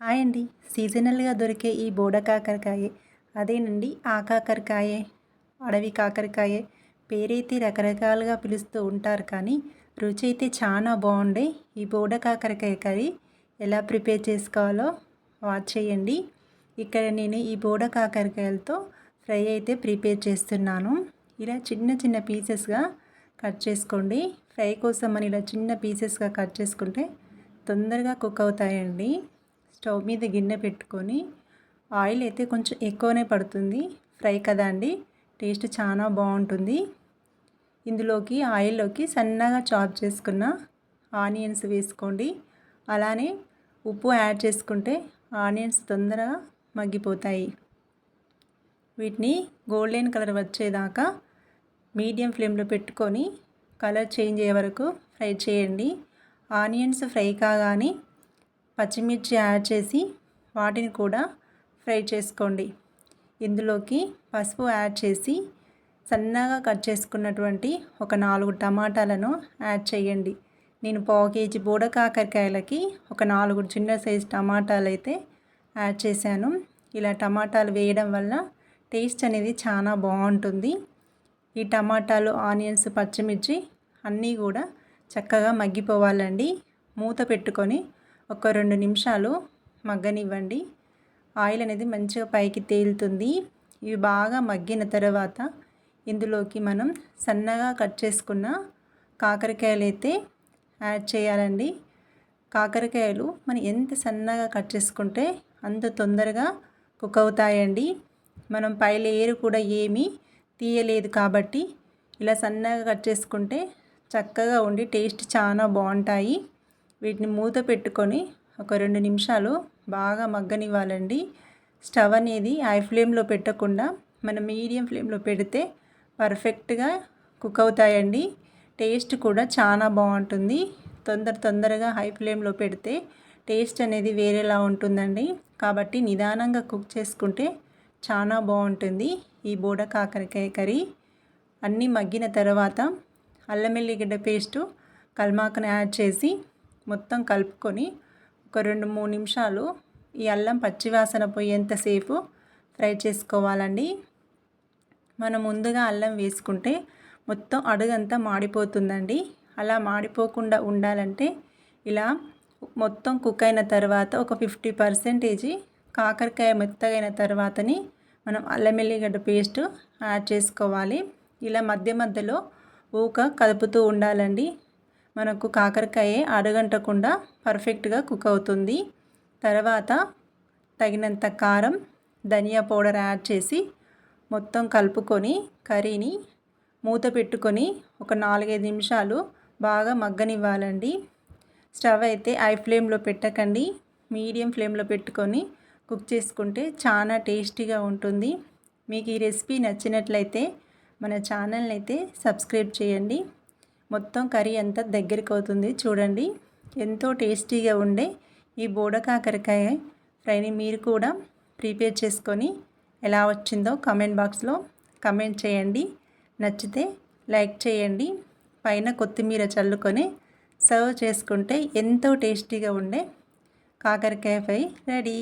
Hi అండి. సీజనల్గా దొరికే ఈ బోడ కాకరకాయ. అదేనండి ఆ కాకరకాయ అడవి కాకరకాయ. పేరైతే రకరకాలుగా పిలుస్తూ ఉంటారు కానీ రుచి అయితే చాలా బాగుండే ఈ బోడ కాకరకాయ కర్రీ. ఎలా ప్రిపేర్ చేసుకోవాలో వాచ్ చేయండి. ఇక్కడ నేను ఈ బోడ కాకరకాయలతో ఫ్రై అయితే ప్రిపేర్ చేస్తున్నాను. ఇలా చిన్న చిన్న పీసెస్గా కట్ చేసుకోండి. ఫ్రై కోసం అని ఇలా చిన్న పీసెస్గా కట్ చేసుకుంటే తొందరగా కుక్ అవుతాయండి. స్టవ్ మీద గిన్నె పెట్టుకొని ఆయిల్ అయితే కొంచెం ఎక్కువనే పడుతుంది. ఫ్రై కదా అండి? టేస్ట్ చాలా బాగుంటుంది. ఇందులోకి ఆయిల్లోకి సన్నగా చాప్ చేసుకున్న ఆనియన్స్ వేసుకోండి. అలానే ఉప్పు యాడ్ చేసుకుంటే ఆనియన్స్ తొందరగా మగ్గిపోతాయి. వీటిని గోల్డెన్ కలర్ వచ్చేదాకా మీడియం ఫ్లేమ్లో పెట్టుకొని కలర్ చేంజ్ అయ్యే వరకు ఫ్రై చేయండి. ఆనియన్స్ ఫ్రై కాగానే పచ్చిమిర్చి యాడ్ చేసి వాటిని కూడా ఫ్రై చేసుకోండి. ఇందులోకి పసుపు యాడ్ చేసి సన్నగా కట్ చేసుకున్నటువంటి ఒక నాలుగు టమాటాలను యాడ్ చేయండి. నేను పావు కేజీ బూడ కాకరకాయలకి ఒక నాలుగు చిన్న సైజు టమాటాలు అయితే యాడ్ చేశాను. ఇలా టమాటాలు వేయడం వల్ల టేస్ట్ అనేది చాలా బాగుంటుంది. ఈ టమాటాలు ఆనియన్స్ పచ్చిమిర్చి అన్నీ కూడా చక్కగా మగ్గిపోవాలండి. మూత పెట్టుకొని ఒక రెండు నిమిషాలు మగ్గనివ్వండి. ఆయిల్ అనేది మంచిగా పైకి తేలుతుంది. ఇవి బాగా మగ్గిన తర్వాత ఇందులోకి మనం సన్నగా కట్ చేసుకున్న కాకరకాయలు అయితే యాడ్ చేయాలండి. కాకరకాయలు మనం ఎంత సన్నగా కట్ చేసుకుంటే అంత తొందరగా కుక్ అవుతాయండి. మనం పై లేయర్ కూడా ఏమీ తీయలేదు కాబట్టి ఇలా సన్నగా కట్ చేసుకుంటే చక్కగా ఉండి టేస్ట్ చాలా బాగుంటాయి. వీటిని మూత పెట్టుకొని ఒక రెండు నిమిషాలు బాగా మగ్గనివ్వాలండి. స్టవ్ అనేది హై ఫ్లేమ్లో పెట్టకుండా మనం మీడియం ఫ్లేమ్లో పెడితే పర్ఫెక్ట్గా కుక్ అవుతాయండి. టేస్ట్ కూడా చాలా బాగుంటుంది. తొందర తొందరగా హై ఫ్లేమ్లో పెడితే టేస్ట్ అనేది వేరేలా ఉంటుందండి. కాబట్టి నిదానంగా కుక్ చేసుకుంటే చాలా బాగుంటుంది. ఈ బోడ కాకరకాయ కర్రీ అన్నీ మగ్గిన తర్వాత అల్లం వెల్లిగడ్డ పేస్టు కల్మాకును యాడ్ చేసి మొత్తం కలుపుకొని ఒక రెండు మూడు నిమిషాలు ఈ అల్లం పచ్చివాసన పోయేంతసేపు ఫ్రై చేసుకోవాలండి. మనం ముందుగా అల్లం వేసుకుంటే మొత్తం అడుగంతా మాడిపోతుందండి. అలా మాడిపోకుండా ఉండాలంటే ఇలా మొత్తం కుక్ అయిన తర్వాత ఒక ఫిఫ్టీ పర్సెంటేజీ కాకరకాయ మెత్తగైన తర్వాతని మనం అల్లం ఎల్లిగడ్డ పేస్ట్ యాడ్ చేసుకోవాలి. ఇలా మధ్య మధ్యలో ఊక కదుపుతూ ఉండాలండి. మనకు కాకరకాయ అడగంటకుండా పర్ఫెక్ట్గా కుక్ అవుతుంది. తర్వాత తగినంత కారం ధనియా పౌడర్ యాడ్ చేసి మొత్తం కలుపుకొని కర్రీని మూత పెట్టుకొని ఒక నాలుగైదు నిమిషాలు బాగా మగ్గనివ్వాలండి. స్టవ్ అయితే ఐ ఫ్లేమ్లో పెట్టకండి. మీడియం ఫ్లేమ్లో పెట్టుకొని కుక్ చేసుకుంటే చాలా టేస్టీగా ఉంటుంది. మీకు ఈ రెసిపీ నచ్చినట్లయితే మన ఛానల్ని అయితే సబ్స్క్రైబ్ చేయండి. మొత్తం కర్రీ అంతా దగ్గరికి అవుతుంది. చూడండి ఎంతో టేస్టీగా ఉండే ఈ బోడ కాకరకాయ ఫ్రైని మీరు కూడా ప్రిపేర్ చేసుకొని ఎలా వచ్చిందో కమెంట్ బాక్స్లో కమెంట్ చేయండి. నచ్చితే లైక్ చేయండి. పైన కొత్తిమీర చల్లుకొని సర్వ్ చేసుకుంటే ఎంతో టేస్టీగా ఉండే కాకరకాయ ఫ్రై రెడీ.